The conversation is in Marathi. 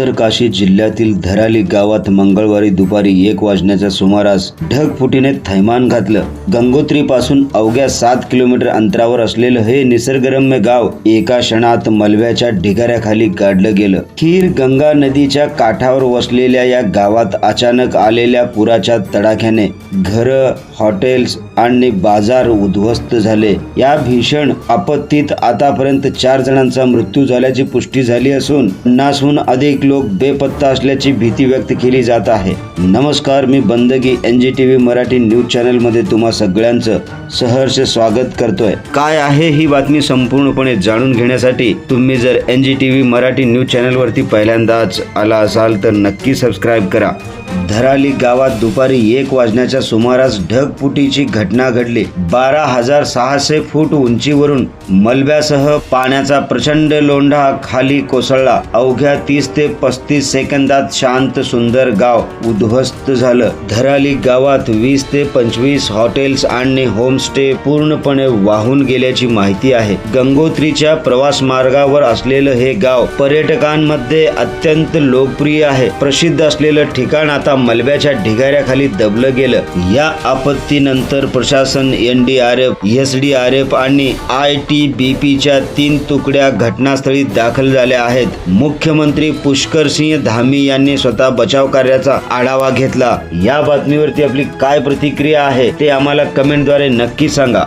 उत्तरकाशी जिल्ह्यातील धराली गावात मंगळवारी दुपारी एक वाजण्याच्या सुमारास ढगफुटीने थैमान घातलं. गंगोत्री पासून अवघ्या सात किलोमीटर अंतरावर असलेलं हे निसर्गरम्य गाव एका क्षणात मलव्याच्या ढिगाऱ्याखाली गाडलं गेलं. खीर गंगा नदीच्या काठावर वसलेल्या या गावात अचानक आलेल्या पुराच्या तडाख्याने घरं हॉटेल्स आणि बाजार उद्ध्वस्त झाले. या भीषण आपत्तीत आतापर्यंत चार जणांचा मृत्यू झाल्याची पुष्टी झाली असून पन्नासहून अधिक लोक बेपत्ता असल्याची भीती व्यक्त केली जात आहे. नमस्कार मी बंदगी N G T V Marathi news चॅनलमध्ये तुम्हा सगळ्यांचं सहर्ष स्वागत करतोय. काय आहे ही बातमी संपूर्णपणे जाणून घेण्यासाठी तुम्ही जर N G T V Marathi news channel वरती पहिल्यांदाच आला असाल तर नक्की सबस्क्राईब करा. धराली गावात दुपारी एक वाजण्याच्या सुमारास ढगफुटीची घटना घडली. बारा हजार सहाशे फूट उंचीवरून मलब्यासह पाण्याचा प्रचंड लोंढा खाली कोसळला. अवघ्या तीस ते पस्तीस सेकंदात शांत सुंदर गाव उद्ध्वस्त झालं. धराली गावात वीस ते पंचवीस हॉटेल्स आणि होमस्टे पूर्णपणे वाहून गेल्याची माहिती आहे. गंगोत्रीच्या प्रवास मार्गावर असलेलं हे गाव पर्यटकांमध्ये अत्यंत लोकप्रिय आहे. प्रसिद्ध असलेलं ठिकाण आता मलब्याच्या ढिगाऱ्याखाली दबलं गेलं. या आपत्तीनंतर प्रशासन N D R F S D R F आणि आय टी बी पीच्या तीन तुकड्या घटनास्थळी दाखल झाल्या आहेत. मुख्यमंत्री पुष्कर सिंह धामी यांनी स्वतः बचाव कार्याचा आढावा घेतला. या बातमीवरती आपली काय प्रतिक्रिया आहे ते आम्हाला कमेंटद्वारे नक्की सांगा.